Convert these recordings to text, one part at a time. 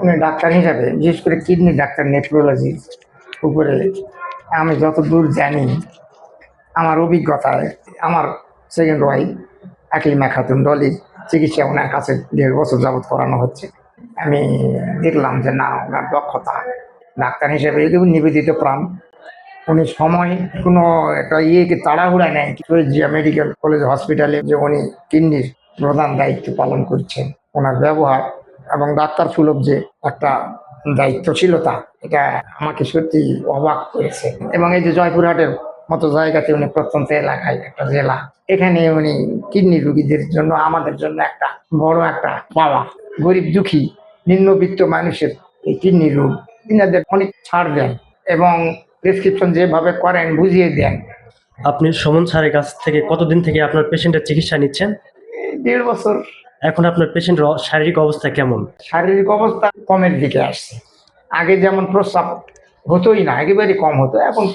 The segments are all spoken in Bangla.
উনি ডাক্তার হিসাবে, বিশেষ করে কিডনি ডাক্তার নেফ্রোলজির উপরে আমি যত দূর জানি, আমার অভিজ্ঞতায় আমার সেকেন্ড ওয়াইফ আকিমা খাতুন ডলির চিকিৎসা ওনার কাছে দেড় বছর যাবৎ করানো হচ্ছে। আমি দেখলাম যে না, ওনার দক্ষতা ডাক্তার হিসেবে নিবেদিত প্রাণ, উনি সময় কোনো একটা ইয়েকে তাড়াহুড়া নেয় জিয়া মেডিকেল কলেজ হসপিটালে যে উনি কিডনির প্রধান দায়িত্ব পালন করছেন, ওনার ব্যবহার এবং ডাক্তার সুলভ যে একটা দায়িত্বশীলতা এটা আমাকে সত্যি অবাক করেছে। এবং এই যে জয়পুরহাটের মতো জায়গাতে উনি প্রত্যন্ত এলাকায় একটা জেলা এখানে উনি কিডনি রুগীদের জন্য আমাদের জন্য একটা বড় একটা পাওয়া। গরিব দুঃখী নিম্নবিত্ত মানুষের এই কিডনি রোগ ইনাদের অনেক ছাড় দেন এবং প্রেসক্রিপশন যেভাবে করেন বুঝিয়ে দেন। আপনি সমন স্যারের কাছ থেকে কতদিন থেকে আপনার পেশেন্টের চিকিৎসা নিচ্ছেন? দেড় বছর এখন আপনার পেশেন্টের শারীরিক অবস্থা কেমন? শারীরিক অবস্থা কমের দিকে আসছে। আগে যেমন প্রস্রাব হতোই না একেবারে কম হতো এখন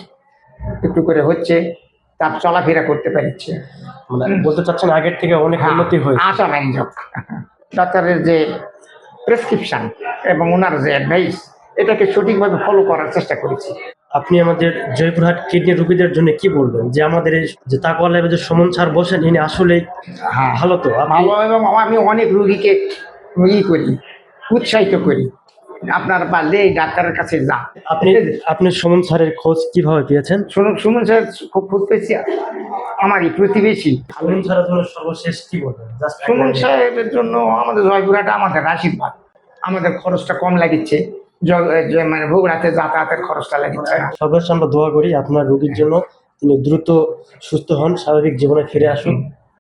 একটু করে হচ্ছে তার চলাফেরা করতে পারছে মানে বলতে চাচ্ছেন আগের থেকে অনেক হ্যাঁ, উন্নতি হয়েছে। আশা ব্যঞ্জক। ডাক্তারের যে প্রেসক্রিপশন এবং ওনার যে অ্যাডভাইস এটাকে সঠিকভাবে ফলো করার চেষ্টা করেছি। আপনি আমাদের জয়পুরহাট কিডনি রোগীদের জন্য কি বলবেন? যে আমাদের এই যে তাকওয়া ল্যাবে যে সমন স্যার বসেন ইনি আসলে হ্যাঁ। ভালো তো। ভালো এবং আমি অনেক রুগীকে ই করি উৎসাহিত করি। আপনার পারলে এই ডাক্তারের কাছে যান। আপনি আপনি সমন স্যারের খোঁজ কীভাবে পেয়েছেন? শুনুন শুনুন স্যার খুব খুব বেশি আমারই প্রতিবেশী। সমন স্যারের জন্য সর্বশেষ কি বলবেন? সুমন। সাহেবের জন্য আমাদের জয়পুরহাট আমাদের আশীর্বাদ। আমাদের খরচটা কম লাগিচ্ছে। মানে ভোগড়াতে যাতায়াতের খরচটা লাগে সর্বশেষ আমরা দোয়া করি আপনার রোগীর জন্য। তিনি দ্রুত সুস্থ হন স্বাভাবিক জীবনে ফিরে আসুন।